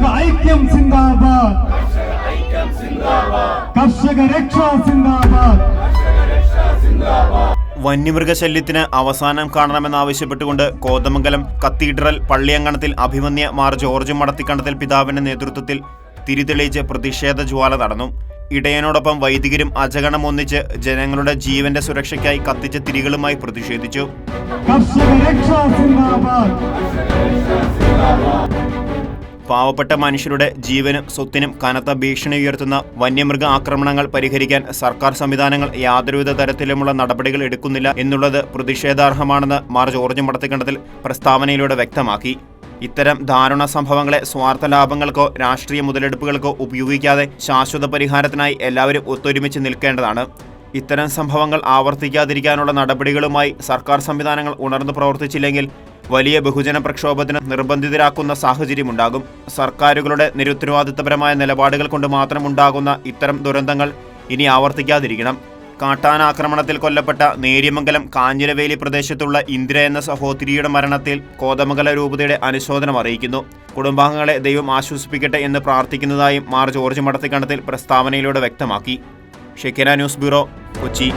കർഷക ഐക്യം സിന്ദാബാദ്. കർഷക രക്ഷാ സിന്ദാബാദ്. വന്യമൃഗശല്യത്തിന് അവസാനം കാണണമെന്നാവശ്യപ്പെട്ടുകൊണ്ട് കോതമംഗലം കത്തീഡ്രൽ പള്ളിയങ്കണത്തിൽ അഭിമന്യ മാർ ജോർജ് മടത്തിക്കണ്ടത്തിൽ പിതാവിന്റെ നേതൃത്വത്തിൽ തിരിതെളിയിച്ച് പ്രതിഷേധ ജ്വാല നടന്നു ഇടയനോടൊപ്പം വൈദികരും അജഗണം ഒന്നിച്ച് ജനങ്ങളുടെ ജീവന്റെ സുരക്ഷയ്ക്കായി കത്തിച്ച തിരികളുമായി പ്രതിഷേധിച്ചു. പാവപ്പെട്ട മനുഷ്യരുടെ ജീവനും സ്വത്തിനും കനത്ത ഭീഷണി ഉയർത്തുന്ന വന്യമൃഗ ആക്രമണങ്ങൾ പരിഹരിക്കാൻ സർക്കാർ സംവിധാനങ്ങൾ യാതൊരുവിധ തരത്തിലുമുള്ള നടപടികൾ എടുക്കുന്നില്ല എന്നുള്ളത് പ്രതിഷേധാർഹമാണെന്ന് മാർ ജോർജ് മടത്തിക്കണ്ടത്തിൽ പ്രസ്താവനയിലൂടെ വ്യക്തമാക്കി. ഇത്തരം ദാരുണ സംഭവങ്ങളെ സ്വാർത്ഥ ലാഭങ്ങൾക്കോ രാഷ്ട്രീയ മുതലെടുപ്പുകൾക്കോ ഉപയോഗിക്കാതെ ശാശ്വത പരിഹാരത്തിനായി എല്ലാവരും ഒത്തൊരുമിച്ച് നിൽക്കേണ്ടതാണ്. ഇത്തരം സംഭവങ്ങൾ ആവർത്തിക്കാതിരിക്കാനുള്ള നടപടികളുമായി സർക്കാർ സംവിധാനങ്ങൾ ഉണർന്നു പ്രവർത്തിച്ചില്ലെങ്കിൽ വലിയ ബഹുജന പ്രക്ഷോഭത്തിന് നിർബന്ധിതരാക്കുന്ന സാഹചര്യമുണ്ടാകും. സർക്കാരുകളുടെ നിരുത്തരവാദിത്തപരമായ നിലപാടുകൾ കൊണ്ട് മാത്രം ഉണ്ടാകുന്ന ഇത്തരം ദുരന്തങ്ങൾ ഇനി ആവർത്തിക്കാതിരിക്കണം. കാട്ടാനാക്രമണത്തിൽ കൊല്ലപ്പെട്ട നേര്യമംഗലം കാഞ്ഞിരവേലി പ്രദേശത്തുള്ള ഇന്ദിര എന്ന സഹോദരിയുടെ മരണത്തിൽ കോതമംഗല രൂപതയുടെ അനുശോചനം അറിയിക്കുന്നു. കുടുംബാംഗങ്ങളെ ദൈവം ആശ്വസിപ്പിക്കട്ടെ എന്ന് പ്രാർത്ഥിക്കുന്നതായും മാർ ജോർജ് മടത്തിക്കണ്ടത്തിൽ പ്രസ്താവനയിലൂടെ വ്യക്തമാക്കി. Shekinah news bureau Kochi.